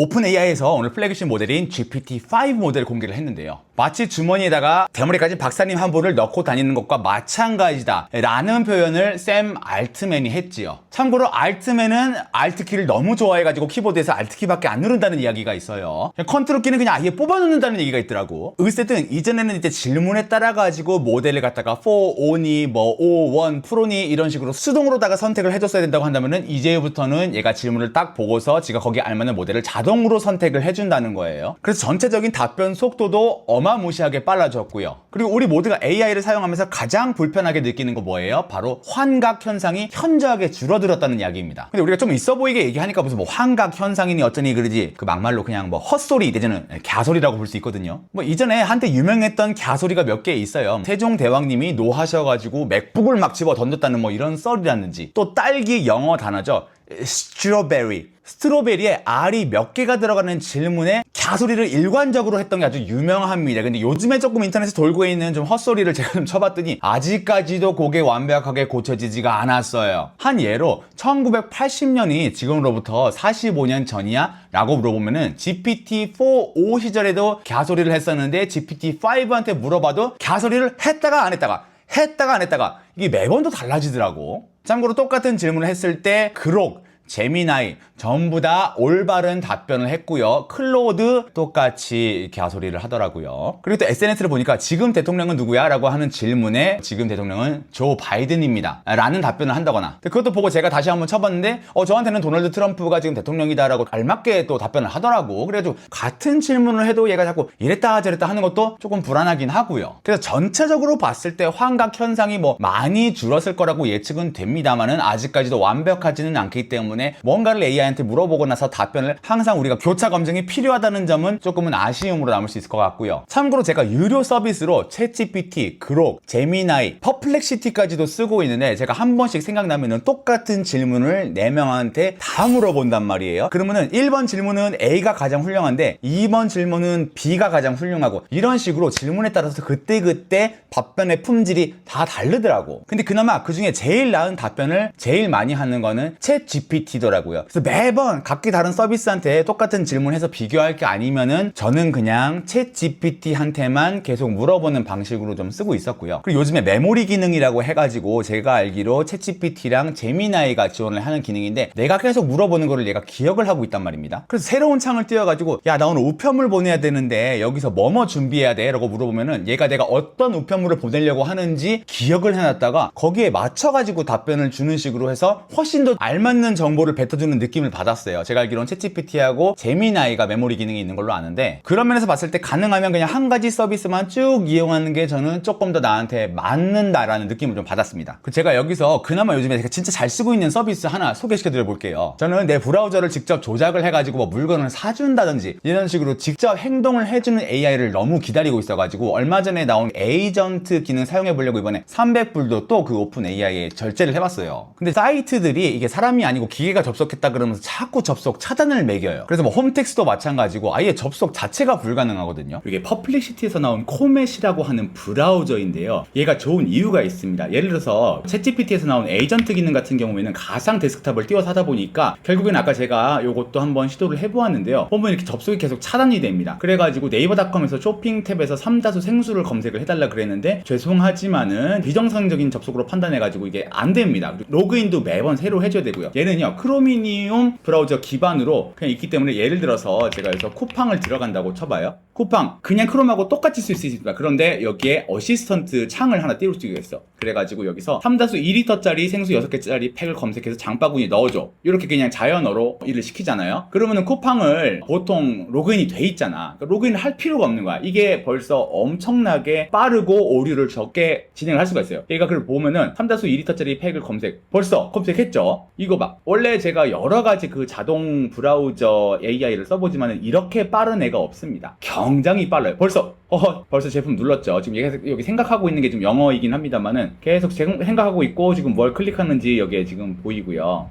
오픈 AI에서 오늘 플래그십 모델인 GPT-5 모델을 공개를 했는데요. 마치 주머니에다가 대머리 가진 박사님 한 분을 넣고 다니는 것과 마찬가지다 라는 표현을 샘 알트맨이 했지요. 참고로 알트맨은 알트키를 너무 좋아해가지고 키보드에서 알트키밖에 안 누른다는 이야기가 있어요. 컨트롤 키는 그냥 아예 뽑아놓는다는 얘기가 있더라고. 어쨌든 이전에는 이제 질문에 따라가지고 모델을 갖다가 4, 5니 뭐 5, 1, 프로니 이런 식으로 수동으로다가 선택을 해줬어야 된다고 한다면은 이제부터는 얘가 질문을 딱 보고서 지가 거기에 알맞는 모델을 자동 으로 선택을 해준다는 거예요. 그래서 전체적인 답변 속도도 어마무시하게 빨라졌고요. 그리고 우리 모두가 AI를 사용하면서 가장 불편하게 느끼는 거 뭐예요? 바로 환각 현상이 현저하게 줄어들었다는 이야기입니다. 근데 우리가 좀 있어 보이게 얘기하니까 무슨 뭐 환각 현상이니 어쩌니 그러지 그 막말로 그냥 뭐 헛소리 내지는 갸소리라고 볼 수 있거든요. 뭐 이전에 한때 유명했던 갸소리가 몇 개 있어요. 세종대왕님이 노하셔가지고 맥북을 막 집어 던졌다는 뭐 이런 썰이라든지 또 딸기 영어 단어죠. 스트로베리. 스트로베리에 알이 몇 개가 들어가는 질문에 갸소리를 일관적으로 했던 게 아주 유명합니다. 근데 요즘에 조금 인터넷에 돌고 있는 좀 헛소리를 제가 좀 쳐봤더니 아직까지도 그게 완벽하게 고쳐지지가 않았어요. 한 예로 1980년이 지금으로부터 45년 전이야? 라고 물어보면은 GPT-4, 5 시절에도 갸소리를 했었는데 GPT-5한테 물어봐도 갸소리를 했다가 안 했다가 했다가 안 했다가 이게 매번 또 달라지더라고. 참고로 똑같은 질문을 했을 때 그록, 제미나이 전부 다 올바른 답변을 했고요. 클로드 똑같이 갸소리를 하더라고요. 그리고 또 SNS를 보니까 지금 대통령은 누구야? 라고 하는 질문에 지금 대통령은 조 바이든입니다. 라는 답변을 한다거나 그것도 보고 제가 다시 한번 쳐봤는데 어 저한테는 도널드 트럼프가 지금 대통령이다라고 알맞게 또 답변을 하더라고. 그래가지고 같은 질문을 해도 얘가 자꾸 이랬다 저랬다 하는 것도 조금 불안하긴 하고요. 그래서 전체적으로 봤을 때 환각 현상이 뭐 많이 줄었을 거라고 예측은 됩니다만은 아직까지도 완벽하지는 않기 때문에 뭔가를 AI한테 물어보고 나서 답변을 항상 우리가 교차 검증이 필요하다는 점은 조금은 아쉬움으로 남을 수 있을 것 같고요. 참고로 제가 유료 서비스로 챗GPT, 그록, 제미나이, 퍼플렉시티까지도 쓰고 있는데 제가 한 번씩 생각나면은 똑같은 질문을 4명한테 다 물어본단 말이에요. 그러면은 1번 질문은 A가 가장 훌륭한데 2번 질문은 B가 가장 훌륭하고 이런 식으로 질문에 따라서 그때그때 답변의 품질이 다 다르더라고. 근데 그나마 그 중에 제일 나은 답변을 제일 많이 하는 거는 챗 GPT 더라고요. 그래서 매번 각기 다른 서비스한테 똑같은 질문해서 비교할 게 아니면은 저는 그냥 챗 GPT한테만 계속 물어보는 방식으로 좀 쓰고 있었고요. 그리고 요즘에 메모리 기능이라고 해가지고 제가 알기로 챗 GPT랑 제미나이가 지원을 하는 기능인데 내가 계속 물어보는 거를 얘가 기억을 하고 있단 말입니다. 그래서 새로운 창을 띄워가지고 야 나 오늘 우편물 보내야 되는데 여기서 뭐뭐 준비해야 돼? 라고 물어보면은 얘가 내가 어떤 우편물을 보내려고 하는지 기억을 해놨다가 거기에 맞춰가지고 답변을 주는 식으로 해서 훨씬 더 알맞는 정보 를 뱉어주는 느낌을 받았어요. 제가 알기로는 챗GPT하고 제미나이가 메모리 기능이 있는 걸로 아는데 그런 면에서 봤을 때 가능하면 그냥 한 가지 서비스만 쭉 이용하는 게 저는 조금 더 나한테 맞는다라는 느낌을 좀 받았습니다. 그 제가 여기서 그나마 요즘에 제가 진짜 잘 쓰고 있는 서비스 하나 소개시켜 드려 볼게요. 저는 내 브라우저를 직접 조작을 해가지고 뭐 물건을 사준다든지 이런 식으로 직접 행동을 해주는 AI를 너무 기다리고 있어가지고 얼마 전에 나온 에이전트 기능 사용해 보려고 이번에 300불도 또 그 오픈 AI에 절제를 해봤어요. 근데 사이트들이 이게 사람이 아니고 기계 가 접속했다 그러면서 자꾸 접속 차단을 매겨요. 그래서 뭐 홈택스도 마찬가지고 아예 접속 자체가 불가능하거든요. 이게 퍼플렉시티에서 나온 코멧이라고 하는 브라우저인데요. 얘가 좋은 이유가 있습니다. 예를 들어서 챗GPT에서 나온 에이전트 기능 같은 경우에는 가상 데스크탑을 띄워서 하다 보니까 결국엔 아까 제가 이것도 한번 시도를 해보았는데요. 보면 이렇게 접속이 계속 차단이 됩니다. 그래가지고 네이버닷컴에서 쇼핑 탭에서 삼다수 생수를 검색을 해달라 그랬는데 죄송하지만은 비정상적인 접속으로 판단해가지고 이게 안 됩니다. 로그인도 매번 새로 해줘야 되고요. 얘는요 크로미니움 브라우저 기반으로 그냥 있기 때문에 예를 들어서 제가 여기서 쿠팡을 들어간다고 쳐봐요. 쿠팡 그냥 크롬하고 똑같이 쓸 수 있습니다. 그런데 여기에 어시스턴트 창을 하나 띄울 수가 있어. 그래가지고 여기서 삼다수 2리터짜리 생수 6개짜리 팩을 검색해서 장바구니 넣어줘. 이렇게 그냥 자연어로 일을 시키잖아요. 그러면은 쿠팡을 보통 로그인이 돼 있잖아. 그러니까 로그인을 할 필요가 없는 거야. 이게 벌써 엄청나게 빠르고 오류를 적게 진행을 할 수가 있어요. 얘가 그걸 보면은 삼다수 2리터짜리 팩을 검색. 벌써 검색했죠. 이거 봐. 원래 제가 여러 가지 그 자동 브라우저 AI를 써보지만은 이렇게 빠른 애가 없습니다. 굉장히 빨라요. 벌써 어 벌써 제품 눌렀죠. 지금 여기, 생각하고 있는 게좀 영어이긴 합니다만은 계속 제- 생각하고 있고 지금 뭘 클릭하는지 여기에 지금 보이고요.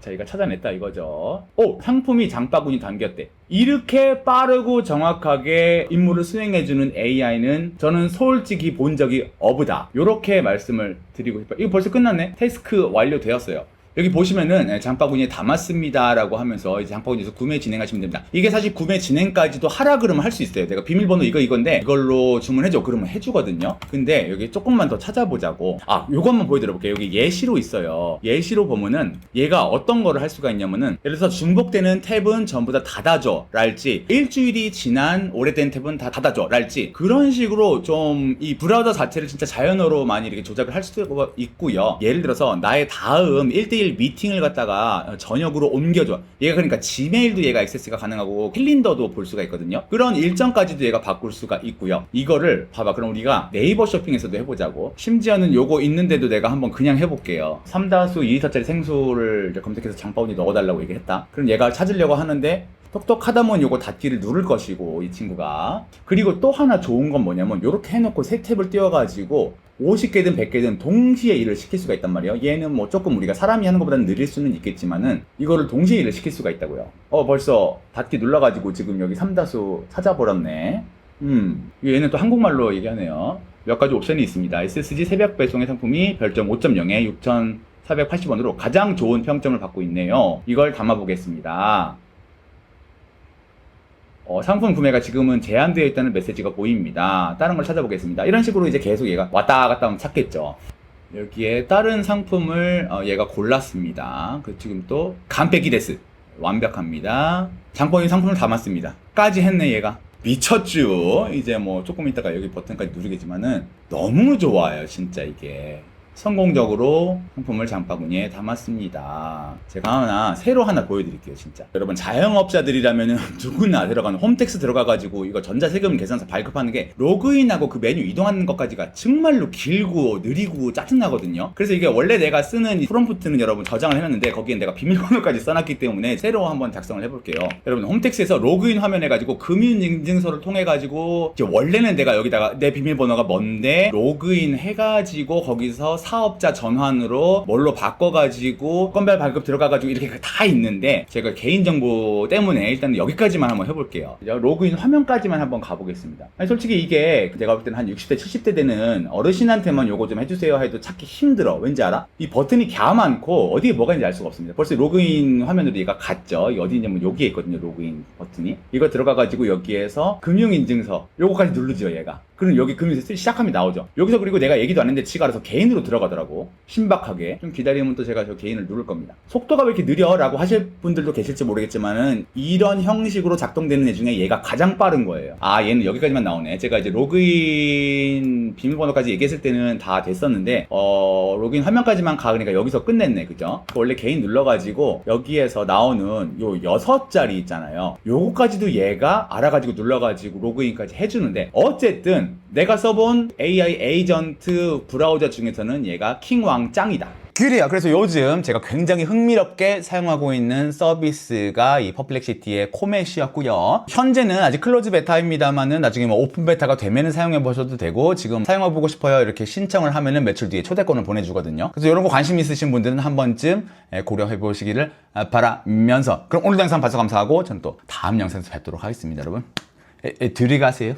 저희가 찾아냈다 이거죠. 오 상품이 장바구니 담겼대. 이렇게 빠르고 정확하게 임무를 수행해주는 AI는 저는 솔직히 본 적이 없다. 이렇게 말씀을 드리고 싶어요. 이거 벌써 끝났네. 태스크 완료되었어요. 여기 보시면은 예, 장바구니에 담았습니다라고 하면서 이제 장바구니에서 구매 진행하시면 됩니다. 이게 사실 구매 진행까지도 하라 그러면 할 수 있어요. 내가 비밀번호 이거 이건데 이걸로 주문해줘 그러면 해주거든요. 근데 여기 조금만 더 찾아보자고. 아, 요것만 보여드려볼게요. 여기 예시로 있어요. 예시로 보면은 얘가 어떤 거를 할 수가 있냐면은 예를 들어서 중복되는 탭은 전부 다 닫아줘 랄지 일주일이 지난 오래된 탭은 다 닫아줘 랄지 그런 식으로 좀 이 브라우저 자체를 진짜 자연어로 많이 이렇게 조작을 할 수가 있고요. 예를 들어서 나의 다음 1대 1 미팅을 갖다가 저녁으로 옮겨줘. 얘가 그러니까 지메일도 얘가 액세스가 가능하고 캘린더도 볼 수가 있거든요. 그런 일정까지도 얘가 바꿀 수가 있고요. 이거를 봐봐. 그럼 우리가 네이버 쇼핑에서도 해보자고. 심지어는 요거 있는데도 내가 한번 그냥 해볼게요. 삼다수 2리터짜리 생수를 검색해서 장바구니 넣어달라고 얘기했다. 그럼 얘가 찾으려고 하는데 똑똑하다 보면 요거 닫기를 누를 것이고 이 친구가 그리고 또 하나 좋은 건 뭐냐면 요렇게 해놓고 세 탭을 띄워가지고 50개든 100개든 동시에 일을 시킬 수가 있단 말이에요. 얘는 뭐 조금 우리가 사람이 하는 것보다는 느릴 수는 있겠지만은 이거를 동시에 일을 시킬 수가 있다고요. 어 벌써 닫기 눌러가지고 지금 여기 삼다수 찾아버렸네. 음 얘는 또 한국말로 얘기하네요. 몇 가지 옵션이 있습니다. SSG 새벽 배송의 상품이 별점 5.0에 6,480원으로 가장 좋은 평점을 받고 있네요. 이걸 담아보겠습니다 어, 상품 구매가 지금은 제한되어 있다는 메시지가 보입니다. 다른 걸 찾아보겠습니다. 이런 식으로 이제 계속 얘가 왔다 갔다 하면 찾겠죠. 여기에 다른 상품을 어, 얘가 골랐습니다. 그 지금 또 간빼기 데스 완벽합니다. 장본인 상품을 담았습니다. 까지 했네 얘가. 미쳤죠. 이제 뭐 조금 있다가 여기 버튼까지 누르겠지만은 너무 좋아요 진짜 이게. 성공적으로 상품을 장바구니에 담았습니다. 제가 하나 새로 하나 보여드릴게요, 진짜. 여러분 자영업자들이라면 누구나 들어가는 홈택스 들어가가지고 이거 전자세금 계산서 발급하는 게 로그인하고 그 메뉴 이동하는 것까지가 정말로 길고 느리고 짜증나거든요. 그래서 이게 원래 내가 쓰는 이 프롬프트는 여러분 저장을 해놨는데 거기엔 내가 비밀번호까지 써놨기 때문에 새로 한번 작성을 해볼게요. 여러분 홈택스에서 로그인 화면 해가지고 금융인증서를 통해가지고 이제 원래는 내가 여기다가 내 비밀번호가 뭔데 로그인 해가지고 거기서 사업자 전환으로 뭘로 바꿔가지고 건별 발급 들어가가지고 이렇게 다 있는데 제가 개인정보 때문에 일단 여기까지만 한번 해볼게요. 로그인 화면까지만 한번 가보겠습니다. 아니, 솔직히 이게 내가 볼 때는 한 60대, 70대 되는 어르신한테만 요거 좀 해주세요 해도 찾기 힘들어. 왠지 알아? 이 버튼이 갸 많고 어디에 뭐가 있는지 알 수가 없습니다. 벌써 로그인 화면으로 얘가 갔죠. 어디 있냐면 여기에 있거든요. 로그인 버튼이. 이거 들어가가지고 여기에서 금융인증서 요거까지 누르죠 얘가. 그럼 여기 금융인증서 시작하면 나오죠. 여기서 그리고 내가 얘기도 안 했는데 지가 알아서 개인으로 들어가 더라고. 신박하게. 좀 기다리면 또 제가 저 개인을 누를 겁니다. 속도가 왜 이렇게 느려? 라고 하실 분들도 계실지 모르겠지만은 이런 형식으로 작동되는 애 중에 얘가 가장 빠른 거예요. 아, 얘는 여기까지만 나오네. 제가 이제 로그인 비밀번호까지 얘기했을 때는 다 됐었는데, 어, 로그인 화면까지만 가. 그러니까 여기서 끝냈네. 그죠? 원래 개인 눌러가지고 여기에서 나오는 요 여섯 자리 있잖아요. 요거까지도 얘가 알아가지고 눌러가지고 로그인까지 해주는데, 어쨌든 내가 써본 AI 에이전트 브라우저 중에서는 얘가 킹왕 짱이다. 그래요. 그래서 요즘 제가 굉장히 흥미롭게 사용하고 있는 서비스가 이 퍼플렉시티의 코메시였고요. 현재는 아직 클로즈 베타입니다만은 나중에 뭐 오픈 베타가 되면은 사용해 보셔도 되고 지금 사용해 보고 싶어요 이렇게 신청을 하면은 며칠 뒤에 초대권을 보내주거든요. 그래서 이런 거 관심 있으신 분들은 한 번쯤 예, 고려해 보시기를 바라면서 그럼 오늘 영상 봐서 감사하고 저는 또 다음 영상에서 뵙도록 하겠습니다, 여러분. 에, 에, 들이 가세요.